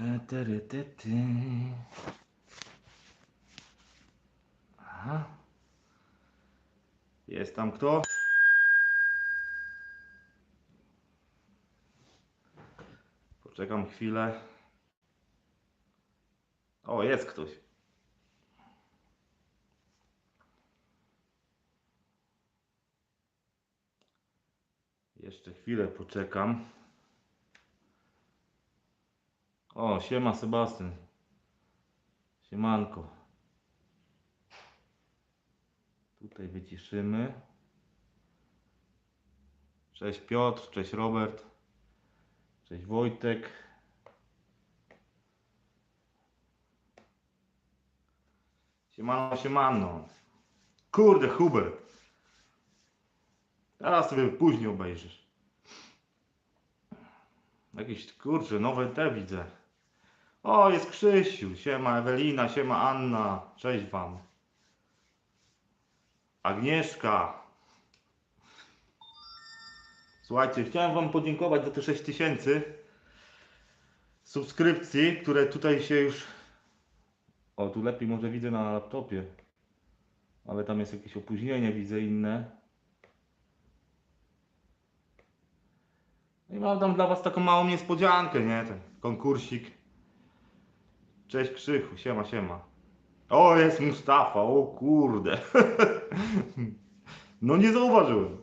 Te, tery, ty, ty. Aha. Jest tam kto? Poczekam chwilę. O, jest ktoś. Jeszcze chwilę poczekam. O, siema Sebastian. Siemanko. Tutaj wyciszymy. Cześć Piotr, cześć Robert, cześć Wojtek. Siemano, siemano. Kurde, Hubert. Teraz sobie później obejrzysz. Jakieś kurczę, nowe te widzę. O, jest Krzysiu, siema Ewelina, siema Anna, cześć wam. Agnieszka. Słuchajcie, chciałem wam podziękować za te 6000 subskrypcji, które tutaj się już... O, tu lepiej może widzę na laptopie. Ale tam jest jakieś opóźnienie, widzę inne. No I mam tam dla Was taką małą niespodziankę, nie? Ten konkursik. Cześć Krzychu, siema, siema. O, jest Mustafa, o kurde. No nie zauważyłem,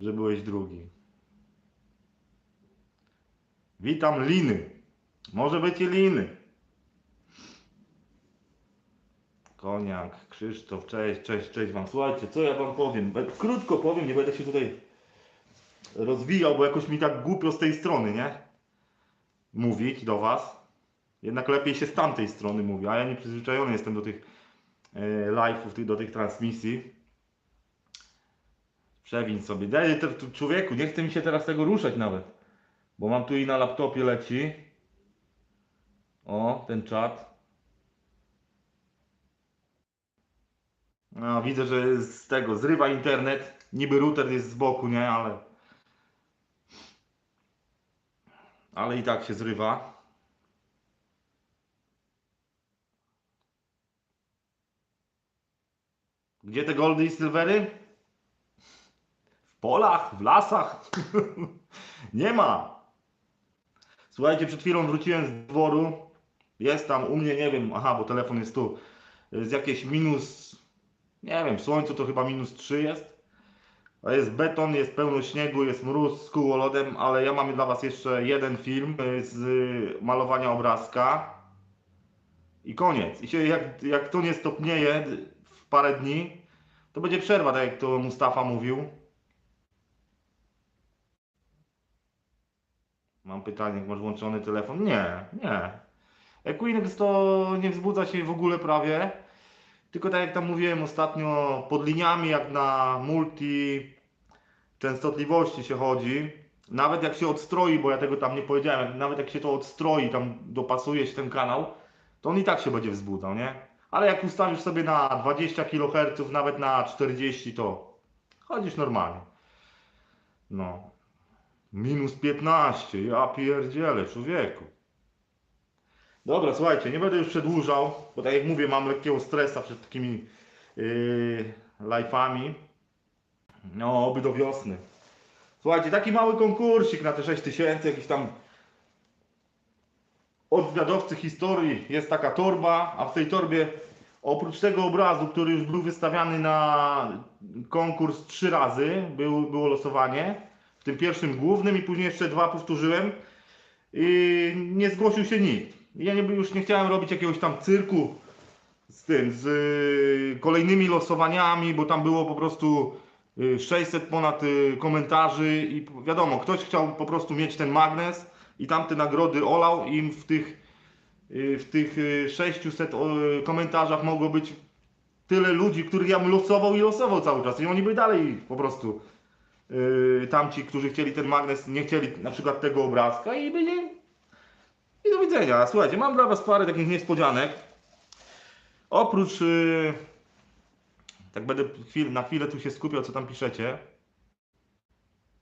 że byłeś drugi. Witam Liny. Może być i Liny. Koniak, Krzysztof, cześć, cześć, cześć Wam. Słuchajcie, co ja Wam powiem? Be- Krótko powiem, nie będę się tutaj rozwijał, bo jakoś mi tak głupio z tej strony, nie? Mówić do Was. Jednak lepiej się z tamtej strony mówi, a ja nie przyzwyczajony jestem do tych e, live'ów, do tych transmisji. Przewiń sobie. Daj człowieku, nie chce mi się teraz tego ruszać nawet. Bo mam tu i na laptopie leci. O, ten czat. No, widzę, że z tego zrywa internet. Niby router jest z boku, nie? Ale. Ale i tak się zrywa. Gdzie te goldy i silvery? W polach, w lasach. Nie ma. Słuchajcie, przed chwilą wróciłem z dworu. Jest tam u mnie, nie wiem, aha, bo telefon jest tu. Z jakieś minus, nie wiem, w słońcu to chyba minus 3 jest. Jest beton, jest pełno śniegu, jest mróz z kułolodem, ale ja mam dla Was jeszcze jeden film y, z malowania obrazka. I koniec. I się, jak, jak to nie stopnieje parę dni, to będzie przerwa, tak jak to Mustafa mówił. Mam pytanie, masz włączony telefon? Nie, nie. Equinox to nie wzbudza się w ogóle prawie. Tylko tak jak tam mówiłem ostatnio, pod liniami jak na multi częstotliwości się chodzi. Nawet jak się odstroi, bo ja tego tam nie powiedziałem, nawet jak się to odstroi, tam dopasuje się ten kanał, to on i tak się będzie wzbudzał, nie? Ale jak ustawisz sobie na 20 kHz, nawet na 40, to chodzisz normalnie. No. Minus 15, ja pierdzielę, człowieku. Dobra, słuchajcie, nie będę już przedłużał, bo tak jak mówię, mam lekkiego stresa przed takimi yy, live'ami. No, oby do wiosny. Słuchajcie, taki mały konkursik na te 6000, jakiś tam od zwiadowcy historii jest taka torba, a w tej torbie oprócz tego obrazu, który już był wystawiany na konkurs trzy razy, był, było losowanie, w tym pierwszym głównym i później jeszcze dwa powtórzyłem i nie zgłosił się nikt. Ja nie, już nie chciałem robić jakiegoś tam cyrku z tym, z y, kolejnymi losowaniami, bo tam było po prostu y, 600 ponad y, komentarzy i wiadomo, ktoś chciał po prostu mieć ten magnes i tamte nagrody olał i w tych, y, w tych y, 600 o, y, komentarzach mogło być tyle ludzi, których ja bym losował i losował cały czas i oni by dalej po prostu y, tamci, którzy chcieli ten magnes, nie chcieli na przykład tego obrazka i by nie, i do widzenia. Słuchajcie, mam dla Was parę takich niespodzianek. Oprócz. Tak będę na chwilę tu się skupiał, co tam piszecie.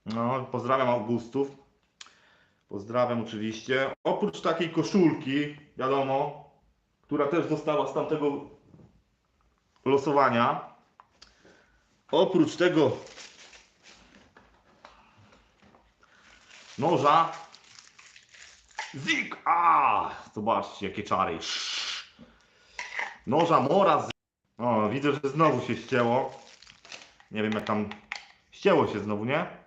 No, pozdrawiam Augustów. Pozdrawiam oczywiście. Oprócz takiej koszulki, wiadomo, która też została z tamtego losowania. Oprócz tego noża. Zik! A! Zobaczcie, jakie czary. Noża mora z... O, widzę, że znowu się ścięło. Nie wiem, jak tam... Ścięło się znowu, nie?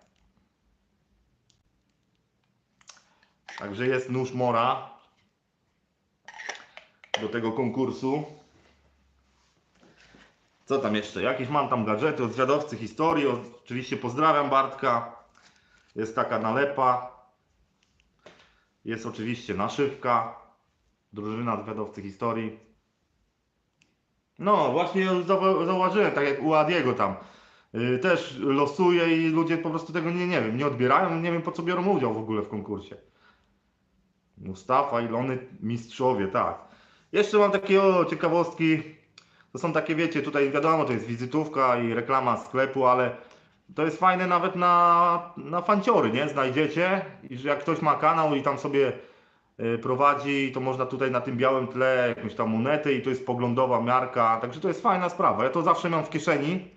Także jest nóż mora do tego konkursu. Co tam jeszcze? Jakieś mam tam gadżety od zwiadowcy historii. Oczywiście pozdrawiam Bartka. Jest taka nalepa. Jest oczywiście naszywka. Drużyna zwiadowcy historii. No, właśnie zau- zauważyłem, tak jak u Adiego tam. Yy, też losuje i ludzie po prostu tego nie, nie wiem, nie odbierają, nie wiem po co biorą udział w ogóle w konkursie. Mustafa, Ilony, mistrzowie, tak. Jeszcze mam takie o, ciekawostki. To są takie, wiecie, tutaj wiadomo, to jest wizytówka i reklama sklepu, ale to jest fajne nawet na, na fanciory, nie? Znajdziecie i że jak ktoś ma kanał i tam sobie y, prowadzi, to można tutaj na tym białym tle jakąś tam monetę i to jest poglądowa miarka, także to jest fajna sprawa. Ja to zawsze mam w kieszeni,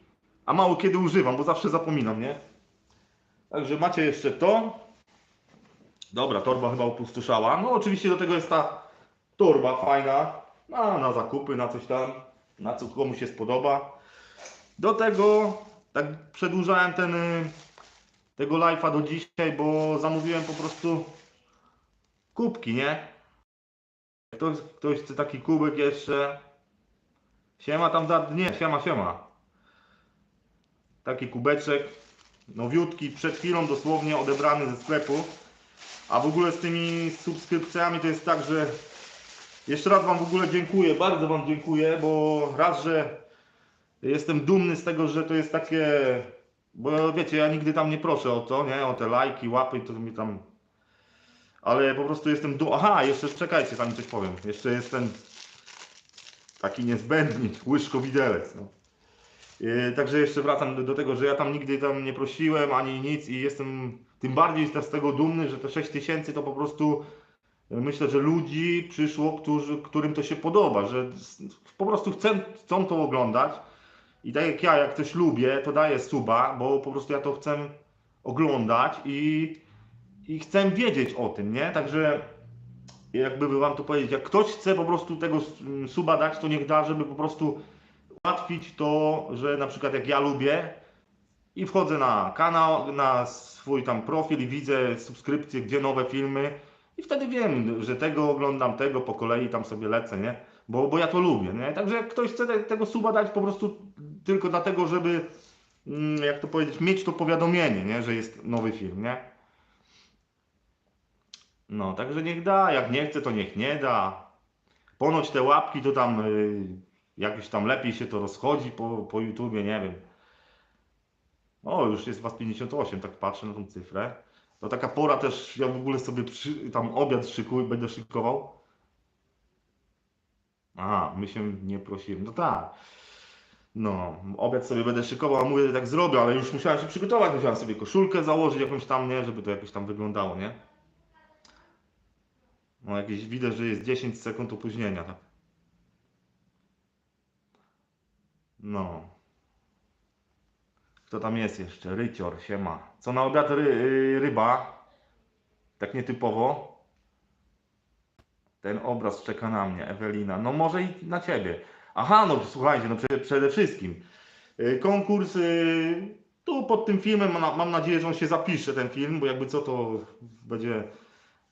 a mało kiedy używam, bo zawsze zapominam, nie? Także macie jeszcze to. Dobra, torba chyba opustoszała. No oczywiście do tego jest ta torba fajna, na, na zakupy, na coś tam, na co komu się spodoba. Do tego tak przedłużałem ten y, tego live'a do dzisiaj, bo zamówiłem po prostu kubki, nie? Ktoś, ktoś chce taki kubek jeszcze. Siema tam da, nie, siema, siema. Taki kubeczek, nowiutki, przed chwilą dosłownie odebrany ze sklepu. A w ogóle z tymi subskrypcjami to jest tak, że jeszcze raz Wam w ogóle dziękuję, bardzo Wam dziękuję, bo raz, że jestem dumny z tego, że to jest takie, bo wiecie, ja nigdy tam nie proszę o to, nie, o te lajki, łapy, to mi tam, ale po prostu jestem dumny, aha, jeszcze czekajcie, tam coś powiem, jeszcze jest ten taki niezbędnik, łyżko widelec, no. Yy, Także jeszcze wracam do tego, że ja tam nigdy tam nie prosiłem ani nic i jestem tym bardziej jestem z tego dumny, że te 6 tysięcy to po prostu yy, myślę, że ludzi przyszło, którzy, którym to się podoba, że po prostu chcą, chcą to oglądać i tak jak ja, jak coś lubię, to daję suba, bo po prostu ja to chcę oglądać i, i chcę wiedzieć o tym, nie? Także jakby wam to powiedzieć, jak ktoś chce po prostu tego suba dać, to niech da, żeby po prostu ułatwić to, że na przykład jak ja lubię i wchodzę na kanał, na swój tam profil i widzę subskrypcje, gdzie nowe filmy i wtedy wiem, że tego oglądam, tego po kolei tam sobie lecę, nie? Bo, bo ja to lubię, nie? Także jak ktoś chce te, tego suba dać po prostu tylko dlatego, żeby mm, jak to powiedzieć, mieć to powiadomienie, nie? Że jest nowy film, nie? No, także niech da, jak nie chce, to niech nie da. Ponoć te łapki to tam y, jakoś tam lepiej się to rozchodzi po, po YouTubie, nie wiem. O, już jest was 58, tak patrzę na tą cyfrę. To taka pora też, ja w ogóle sobie przy, tam obiad szykuję, będę szykował. Aha, my się nie prosimy. No tak. No, obiad sobie będę szykował, a mówię, że tak zrobię, ale już musiałem się przygotować, musiałem sobie koszulkę założyć jakąś tam, nie, żeby to jakoś tam wyglądało, nie? No, jakieś widać, że jest 10 sekund opóźnienia, tak. No. Kto tam jest jeszcze? Rycior, siema. Co na obiad ry, y, ryba? Tak nietypowo. Ten obraz czeka na mnie, Ewelina. No może i na ciebie. Aha, no słuchajcie, no przede, przede wszystkim. y, Konkurs y, tu pod tym filmem, mam, nadzieję, że on się zapisze, ten film, bo jakby co to będzie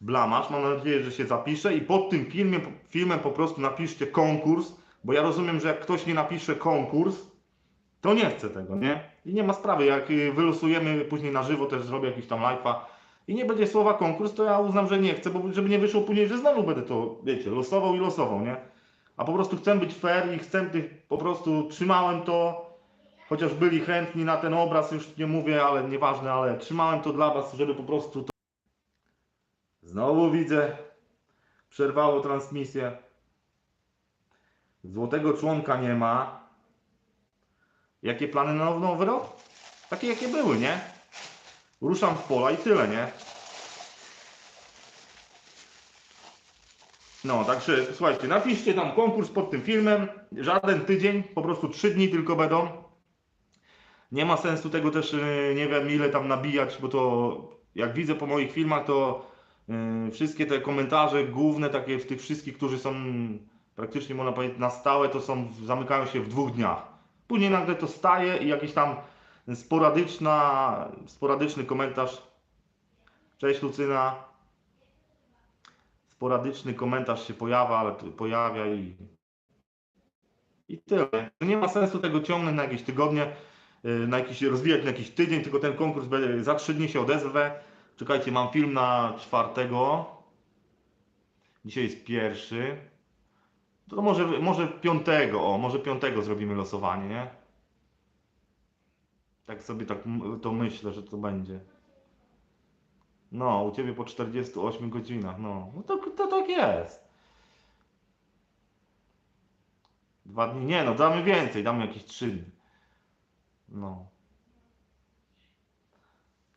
blamasz. Mam nadzieję, że się zapisze i pod tym filmem, filmem po prostu napiszcie konkurs, bo ja rozumiem, że jak ktoś nie napisze konkurs, to nie chce tego, nie? I nie ma sprawy, jak y, wylosujemy później na żywo, też zrobię jakiś tam live'a i nie będzie słowa konkurs, to ja uznam, że nie chcę, bo żeby nie wyszło później, że znowu będę to, wiecie, losował i losował, nie? A po prostu chcę być fair i chcę tych, po prostu trzymałem to, chociaż byli chętni na ten obraz, już nie mówię, ale nieważne, ale trzymałem to dla was, żeby po prostu to... Znowu widzę, przerwało transmisję. Złotego członka nie ma. Jakie plany na nowy- rok? Takie jakie były, nie? Ruszam w pola i tyle, nie? No, także słuchajcie, napiszcie tam konkurs pod tym filmem. Żaden tydzień, po prostu trzy dni tylko będą. Nie ma sensu tego też, yy, nie wiem ile tam nabijać, bo to jak widzę po moich filmach, to yy, wszystkie te komentarze główne, takie w tych wszystkich, którzy są praktycznie można powiedzieć na stałe, to są, zamykają się w dwóch dniach. Później nagle to staje i jakiś tam sporadyczna, sporadyczny komentarz. Cześć Lucyna. Sporadyczny komentarz się pojawia, ale pojawia i i tyle. Nie ma sensu tego ciągnąć na jakieś tygodnie, yy, na jakiś, rozwijać na jakiś tydzień, tylko ten konkurs będzie, za trzy dni się odezwę. Czekajcie, mam film na czwartego. Dzisiaj jest pierwszy. To może, może piątego, o, może piątego zrobimy losowanie, nie? Tak sobie tak to myślę, że to będzie. No, u Ciebie po 48 godzinach, no. No to, to tak jest. Dwa dni, nie no, damy więcej, damy jakieś trzy dni. No.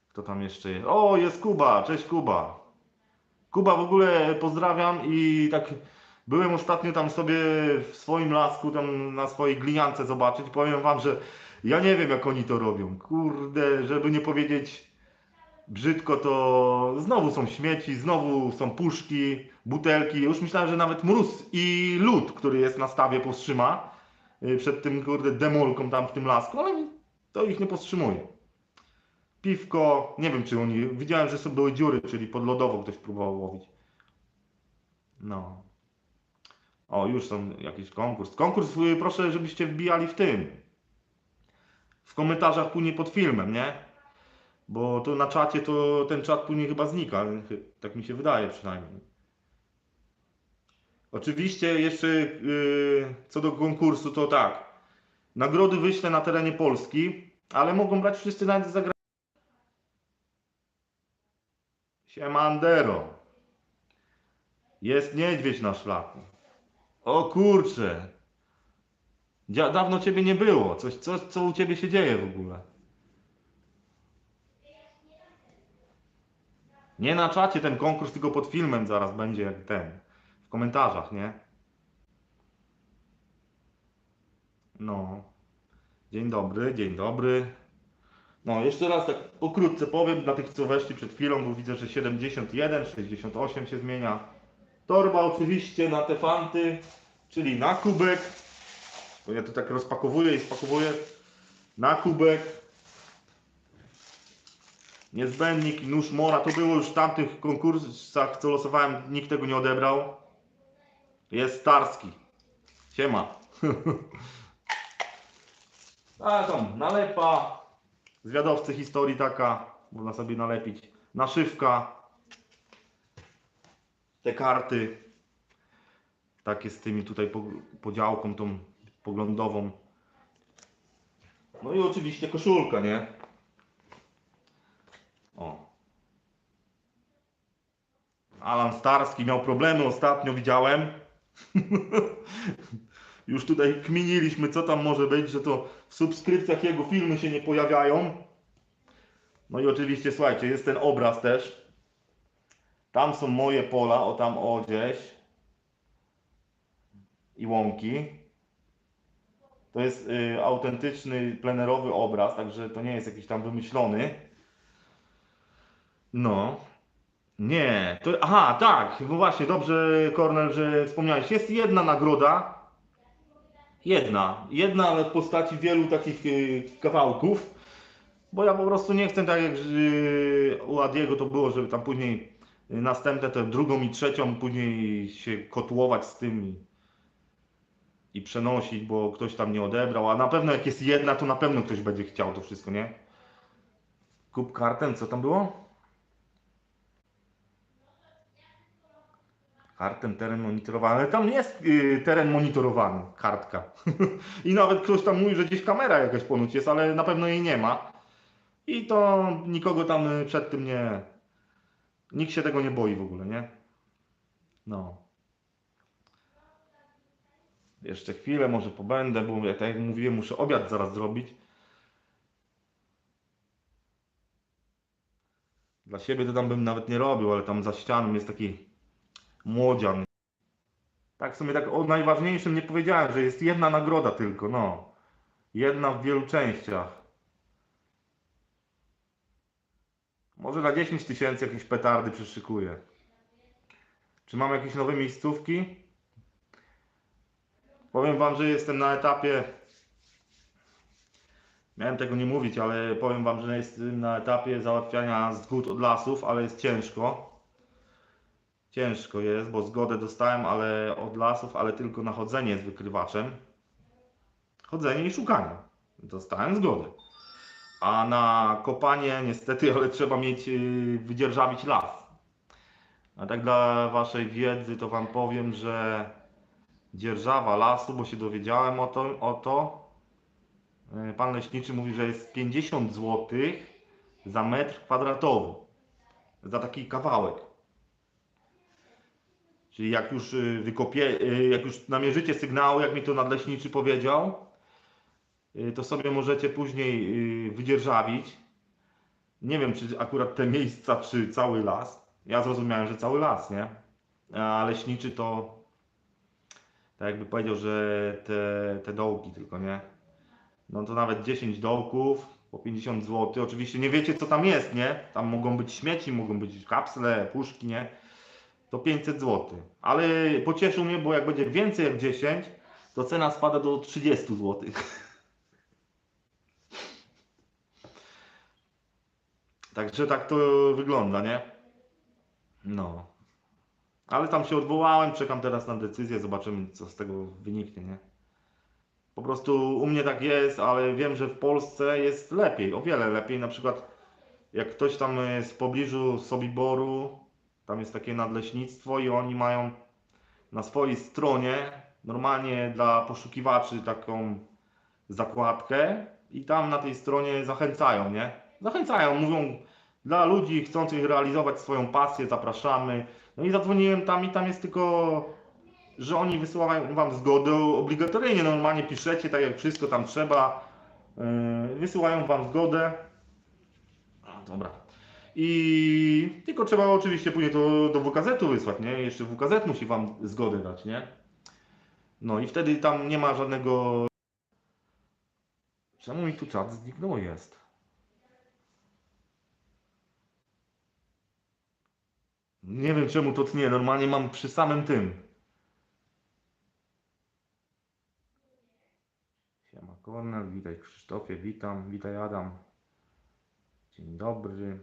Kto tam jeszcze jest? O, jest Kuba, cześć Kuba. Kuba w ogóle pozdrawiam i tak byłem ostatnio tam sobie w swoim lasku, tam na swojej gliniance zobaczyć. Powiem wam, że ja nie wiem jak oni to robią. Kurde, żeby nie powiedzieć brzydko, to znowu są śmieci, znowu są puszki, butelki. Już myślałem, że nawet mróz i lód, który jest na stawie powstrzyma y, przed tym kurde demolką tam w tym lasku, ale to ich nie powstrzymuje. Piwko, nie wiem czy oni, widziałem, że są były dziury, czyli pod lodową ktoś próbował łowić. No. O, już są jakiś konkurs. Konkurs, y, proszę, żebyście wbijali w tym. W komentarzach później pod filmem, nie? Bo to na czacie to ten czat później chyba znika. Tak mi się wydaje przynajmniej. Oczywiście jeszcze yy, co do konkursu to tak. Nagrody wyślę na terenie Polski, ale mogą brać wszyscy nawet z zagranicy. Siemandero. Jest niedźwiedź na szlaku. O kurcze. Dzia- Dawno ciebie nie było. Coś, coś, co u ciebie się dzieje w ogóle? Nie na czacie ten konkurs, tylko pod filmem zaraz będzie jak ten. W komentarzach, nie? No. Dzień dobry, dzień dobry. No, jeszcze raz tak pokrótce powiem dla tych, co weszli przed chwilą, bo widzę, że 71, 68 się zmienia. Torba oczywiście na te fanty, czyli na kubek. Bo ja to tak rozpakowuję i spakowuję. Na kubek. Niezbędnik nóż mora. To było już w tamtych konkursach, co losowałem. Nikt tego nie odebrał. Jest Starski. Siema. A tam nalepa. Zwiadowcy historii taka. Można sobie nalepić. Naszywka. Te karty. Takie z tymi tutaj po- podziałką tą poglądową. No i oczywiście koszulka, nie? O. Alan Starski miał problemy ostatnio, widziałem. Już tutaj kminiliśmy, co tam może być, że to w subskrypcjach jego filmy się nie pojawiają. No i oczywiście, słuchajcie, jest ten obraz też. Tam są moje pola, o tam o gdzieś. I łąki. To jest y, autentyczny, plenerowy obraz, także to nie jest jakiś tam wymyślony. No. Nie, to. Aha, tak, no właśnie, dobrze, Kornel, że wspomniałeś. Jest jedna nagroda. Jedna. Jedna, ale w postaci wielu takich y, kawałków. Bo ja po prostu nie chcę tak jak y, u Adiego to było, żeby tam później y, następne, tę drugą i trzecią później się kotłować z tym i, przenosić, bo ktoś tam nie odebrał. A na pewno jak jest jedna, to na pewno ktoś będzie chciał to wszystko, nie? Kup kartę, co tam było? Kartem teren monitorowany, ale tam jest y, teren monitorowany, kartka. I nawet ktoś tam mówi, że gdzieś kamera jakaś ponoć jest, ale na pewno jej nie ma. I to nikogo tam przed tym nie. Nikt się tego nie boi w ogóle, nie? No. Jeszcze chwilę może pobędę, bo jak tak jak mówiłem, muszę obiad zaraz zrobić. Dla siebie to tam bym nawet nie robił, ale tam za ścianą jest taki młodzian. Tak sobie tak o najważniejszym nie powiedziałem, że jest jedna nagroda tylko, no. Jedna w wielu częściach. Może na 10 tysięcy jakieś petardy przyszykuję. Czy mam jakieś nowe miejscówki? Powiem wam, że jestem na etapie. Miałem tego nie mówić, ale powiem wam, że jestem na etapie załatwiania zgód od lasów, ale jest ciężko. Ciężko jest, bo zgodę dostałem, ale od lasów, ale tylko na chodzenie z wykrywaczem. Chodzenie i szukanie. Dostałem zgodę. A na kopanie niestety, ale trzeba mieć, yy, wydzierżawić las. A tak dla waszej wiedzy to wam powiem, że dzierżawa lasu, bo się dowiedziałem o to, o to. Yy, Pan leśniczy mówi, że jest 50 zł za metr kwadratowy. Za taki kawałek. Czyli jak już y, wykopie, y, jak już namierzycie sygnał, jak mi to nadleśniczy powiedział, y, to sobie możecie później wydzierżawić. Nie wiem, czy akurat te miejsca, czy cały las. Ja zrozumiałem, że cały las, nie? A leśniczy to tak jakby powiedział, że te, te dołki tylko, nie? No to nawet 10 dołków po 50 zł. Oczywiście nie wiecie, co tam jest, nie? Tam mogą być śmieci, mogą być kapsle, puszki, nie? to 500 zł. Ale pocieszył mnie, bo jak będzie więcej jak 10, to cena spada do 30 zł. Także tak to wygląda, nie? No. Ale tam się odwołałem, czekam teraz na decyzję, zobaczymy co z tego wyniknie, nie? Po prostu u mnie tak jest, ale wiem, że w Polsce jest lepiej, o wiele lepiej. Na przykład jak ktoś tam w pobliżu Sobiboru, tam jest takie nadleśnictwo i oni mają na swojej stronie normalnie dla poszukiwaczy taką zakładkę i tam na tej stronie zachęcają, nie? Zachęcają, mówią dla ludzi chcących realizować swoją pasję, zapraszamy. No i zadzwoniłem tam i tam jest tylko, że oni wysyłają wam zgodę obligatoryjnie, normalnie piszecie tak jak wszystko tam trzeba, yy, wysyłają wam zgodę. Dobra. I tylko trzeba oczywiście później to do WKZ-u wysłać, nie? Jeszcze WKZ musi wam zgodę dać, nie? No i wtedy tam nie ma żadnego. Czemu mi tu czat zniknął jest? Nie wiem czemu to tnie. Normalnie mam przy samym tym. Siema Kornel, witaj Krzysztofie, witam, witaj Adam. Dzień dobry.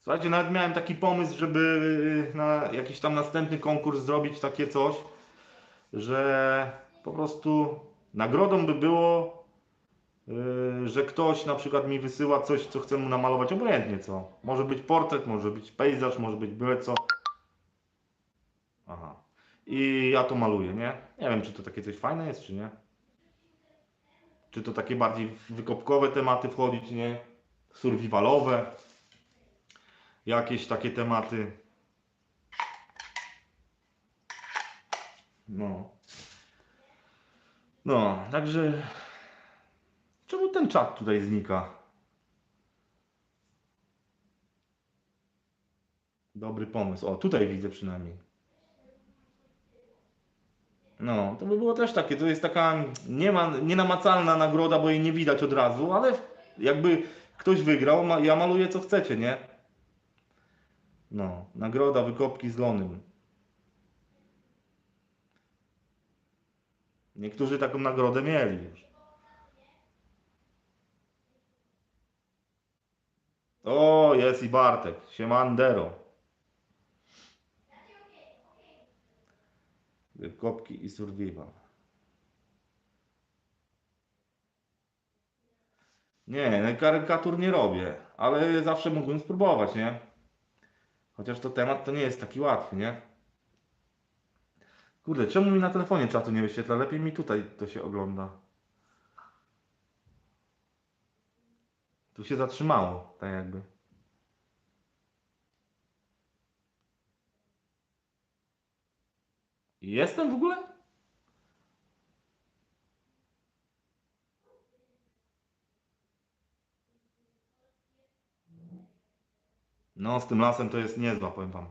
Słuchajcie, nawet miałem taki pomysł, żeby na jakiś tam następny konkurs zrobić takie coś, że po prostu nagrodą by było, że ktoś na przykład mi wysyła coś, co chcę mu namalować, obojętnie co. Może być portret, może być pejzaż, może być byle co. Aha. I ja to maluję, nie? Nie wiem, czy to takie coś fajne jest, czy nie. Czy to takie bardziej wykopkowe tematy wchodzić, nie? Survivalowe jakieś takie tematy. No. No, także. Czemu ten czat tutaj znika? Dobry pomysł. O, tutaj widzę przynajmniej. No, to by było też takie. To jest taka nie ma, nienamacalna nagroda, bo jej nie widać od razu, ale jakby ktoś wygrał, ma, ja maluję co chcecie, nie? No, nagroda wykopki z lonym. Niektórzy taką nagrodę mieli już. O, jest i Bartek. Siemandero. Wykopki i survival. Nie, no karykatur nie robię, ale zawsze mógłbym spróbować, nie? Chociaż to temat to nie jest taki łatwy, nie? Kurde, czemu mi na telefonie czatu nie wyświetla? Lepiej mi tutaj to się ogląda. Tu się zatrzymało, tak jakby. Jestem w ogóle? No, z tym lasem to jest niezła, powiem wam.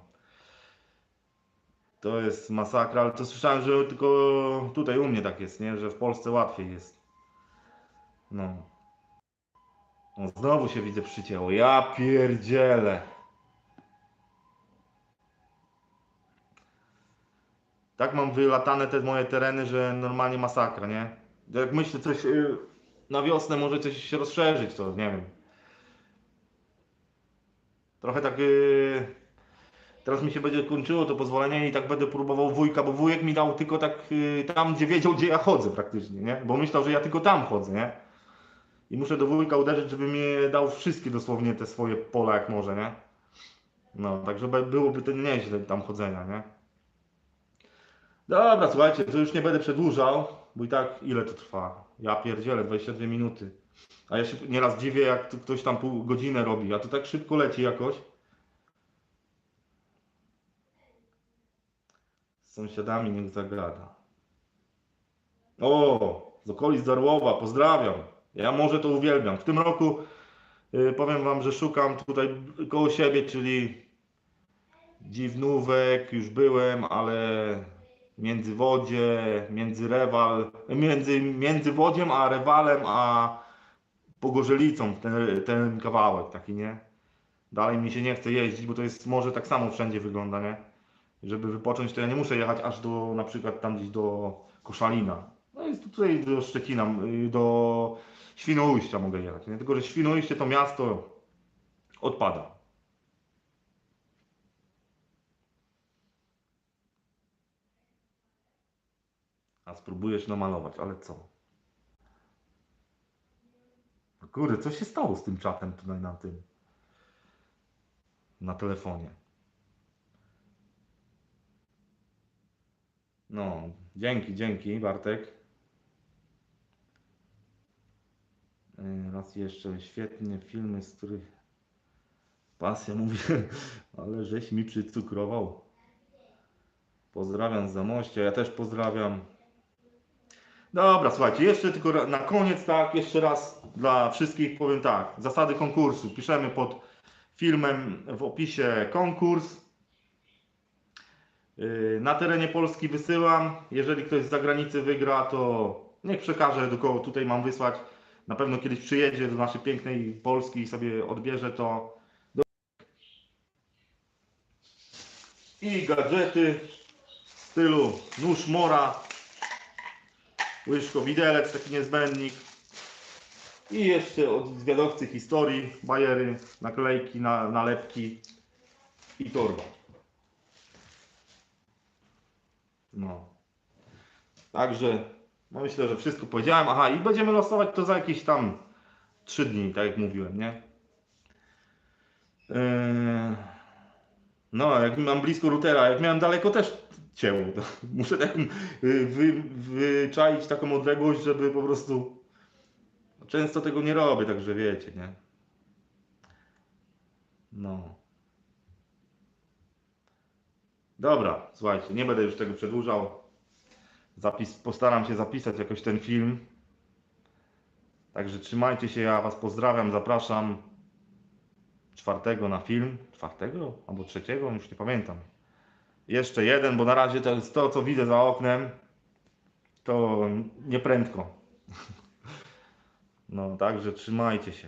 To jest masakra, ale to słyszałem, że tylko tutaj u mnie tak jest, nie? Że w Polsce łatwiej jest. No. Znowu się widzę przycięło. Ja pierdzielę. Tak mam wylatane te moje tereny, że normalnie masakra, nie? Jak myślę coś y, na wiosnę może coś się rozszerzyć, to nie wiem. Trochę tak y, teraz mi się będzie kończyło to pozwolenie i tak będę próbował wujka, bo wujek mi dał tylko tak y, tam, gdzie wiedział, gdzie ja chodzę praktycznie, nie? Bo myślał, że ja tylko tam chodzę, nie? I muszę do wujka uderzyć, żeby mi dał wszystkie dosłownie te swoje pola jak może, nie? No, także byłoby to nieźle tam chodzenia, nie? Dobra, słuchajcie, to już nie będę przedłużał, bo i tak ile to trwa? Ja pierdzielę, 22 minuty. A ja się nieraz dziwię, jak ktoś tam pół godzinę robi, a to tak szybko leci jakoś. Z sąsiadami niech zagada. O, z okolic Darłowa, pozdrawiam. Ja może to uwielbiam. W tym roku y, powiem wam, że szukam tutaj koło siebie, czyli Dziwnówek, już byłem, ale Międzywodzie, między Rewal, między, między Wodziem a Rewalem, a Pogorzelicą, ten, ten kawałek taki, nie? Dalej mi się nie chce jeździć, bo to jest może tak samo wszędzie wygląda, nie? Żeby wypocząć, to ja nie muszę jechać aż do, na przykład tam gdzieś do Koszalina. Jest tutaj do Szczecina, y, do Świnoujścia mogę jechać, nie? Tylko, że Świnoujście to miasto odpada. A spróbujesz namalować, ale co? No Kurde, co się stało z tym czatem tutaj na tym? Na telefonie. No, dzięki, dzięki Bartek. Yy, Raz jeszcze świetne filmy, z których pasja mówi, ale żeś mi przycukrował. Pozdrawiam z Zamościa, ja też pozdrawiam. Dobra, słuchajcie, jeszcze tylko na koniec, tak, jeszcze raz dla wszystkich powiem tak. Zasady konkursu. Piszemy pod filmem w opisie konkurs. Yy, Na terenie Polski wysyłam. Jeżeli ktoś z zagranicy wygra, to niech przekaże, do kogo tutaj mam wysłać. Na pewno kiedyś przyjedzie do naszej pięknej Polski i sobie odbierze to. Do- I gadżety w stylu nóż mora, łyżko widelec, taki niezbędnik. I jeszcze od zwiadowcy historii, bajery, naklejki, na, nalepki i torba. No. Także no myślę, że wszystko powiedziałem. Aha, i będziemy losować to za jakieś tam 3 dni, tak jak mówiłem, nie? Yy... No, jak mam blisko routera, jak miałem daleko też cięło. Muszę tak y, wy, wyczaić taką odległość, żeby po prostu. Często tego nie robię, także wiecie, nie? No. Dobra, słuchajcie, nie będę już tego przedłużał. Zapis, postaram się zapisać jakoś ten film. Także trzymajcie się, ja Was pozdrawiam, zapraszam czwartego na film. Czwartego albo trzeciego, już nie pamiętam. Jeszcze jeden, bo na razie to jest to, co widzę za oknem, to nieprędko. No, także trzymajcie się.